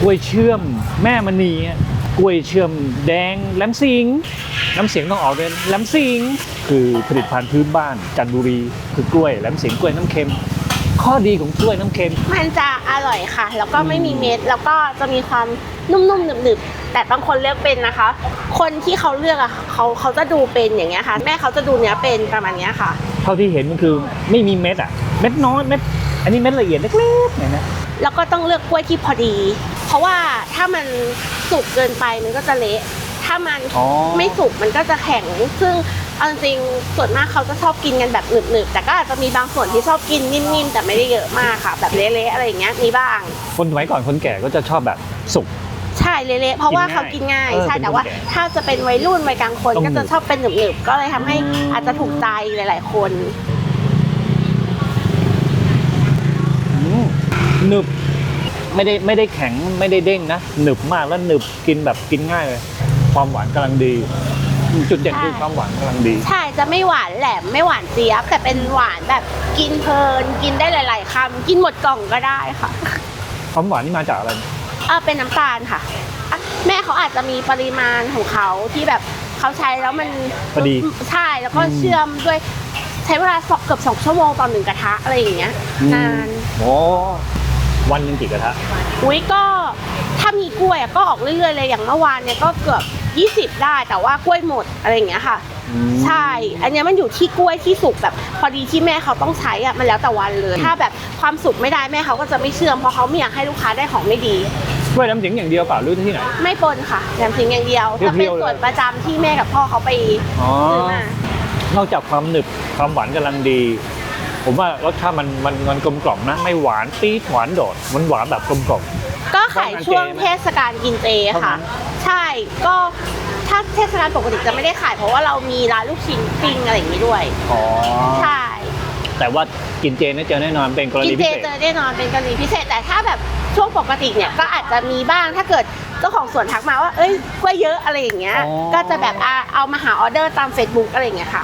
กล้วยเชื่อมแม่มณีอะกล้วยเชื่อมแดงแหลมสิงห์น้ำเสียงต้องออกเป็นแหลมสิงห์คือผลิตภัณฑ์พื้นบ้านจันทบุรี คือกล้วยแหลมสิงห์กล้วยน้ำเค็ม ข้อดีของกล้วยน้ำเค็ม มันจะอร่อยค่ะ แล้วก็ไม่มีเม็ดแล้วก็จะมีความนุ่มๆหนึบๆแต่บางคนเลือกเป็นนะคะ คนที่เขาเลือกอะเขาเขาจะดูเป็นอย่างเงี้ยค่ะ แม่เขาจะดูเนื้อเป็นประมาณเนี้ยค่ะ เท่าที่เห็นก็คือไม่มีเม็ดอะเม็ดน้อยเม็ดอันนี้เม็ดละเอียดเล็กๆเนี่ยนะ แล้วก็ต้องเลือกกล้วยที่พอดี เพราะว่าถ้ามันสุกเกินไปมันก็จะเละ ถ้ามันอ๋อ ไม่สุกมันก็จะแข็ง ซึ่งเอาจริงๆส่วนมากเขาจะชอบกินกันแบบหนึบๆ แต่ก็อาจจะมีบางส่วนที่ชอบกินนิ่มๆ แต่ไม่ได้เยอะมากค่ะ แบบเละๆอะไรอย่างเงี้ยมีบ้าง คนสมัยก่อนคนแก่ก็จะชอบแบบสุก ใช่เละๆเพราะว่าเขากินง่ายเออใช่เป็นแต่ว่า คนแก่ถ้าจะเป็นวัยรุ่นวัยกลางคนต้องก็จะชอบเป็นหนึบๆก็เลยทำให้อาจจะถูกใจหลาย ๆ คน อืม หนึบไม่ได้ไม่ได้แข็งไม่ได้เด้งนะหนึบมากแล้วหนึบกินแบบกินง่ายเลย ความหวานกำลังดี จุดเด่นคือใช่ความหวานกำลังดี ใช่จะไม่หวานแหลมไม่หวานเจี๊ยบ แต่เป็นหวานแบบกินเพลิน กินได้หลาย ๆคำกินหมดกล่องก็ได้ค่ะความหวานนี่มาจากอะไรอ่าเป็นน้ำตาลค่ะอะ แม่เขาอาจจะมีปริมาณของเขาที่แบบเขาใช้แล้วมันพอดี ใช่แล้วก็อืมเชื่อมด้วยใช้เวลาสองเกือบสองชั่วโมงต่อหนึ่งกระทะอะไรอย่างเงี้ยนาน โอ้ วันหนึ่งกี่กระทะอุ้ยก็ถ้ามีกล้วยอะก็ออกเรื่อยๆเลยอย่างเมื่อวานเนี่ยก็เกือบ 20 ได้แต่ว่ากล้วยหมดอะไรอย่างเงี้ยค่ะ อืม ใช่ อันเนี้ยมันอยู่ที่กล้วยที่สุกแบบพอดีที่แม่เขาต้องใช้อะมันแล้วแต่วันเลย ถ้าแบบความสุกไม่ได้แม่เขาก็จะไม่เชื่อมเพราะเขาไม่อยากให้ลูกค้าได้ของไม่ดี กล้วยน้ำสิงอย่างเดียวเปล่าหรือที่ไหน ไม่ปนค่ะแหนมสิงอย่างเดียวเพียวๆจะเป็นเลยส่วนประจำที่แม่กับพ่อเขาไปอ๋อ ซื้อมานอกจากความหนึบความหวานกำลังดี ผมว่ารสชาติมันมันมันกลมกล่อมนะ ไม่หวานปี๊ดหวานโดด มันหวานแบบกลมกล่อม ก็ขายช่วงเท่านั้นเทศกาลกินเจเท่านั้ค่ะนใช่ก็ถ้าเทศกาลปกติจะไม่ได้ขาย เพราะว่าเรามีร้านลูกชิ้นปิ้งอะไรอย่างนี้ด้วยอ๋อใช่แต่ว่ากินเจเนี่ยเจอแน่นอนเป็นกรกิณีนพิเจเศษเจอแน่นอนเป็นกรณีพิเศษแต่ถ้าแบบช่วงปกติเนี่ยก็อาจจะมีบ้างถ้าเกิดเจ้าของสวนทักมาว่า เอ้ยกล้วยเยอะอะไรอย่างเงี้ยอ๋อก็จะแบบอะเอามาหาออเดอร์ตาม Facebook อะไรอย่างเงี้ยค่ะ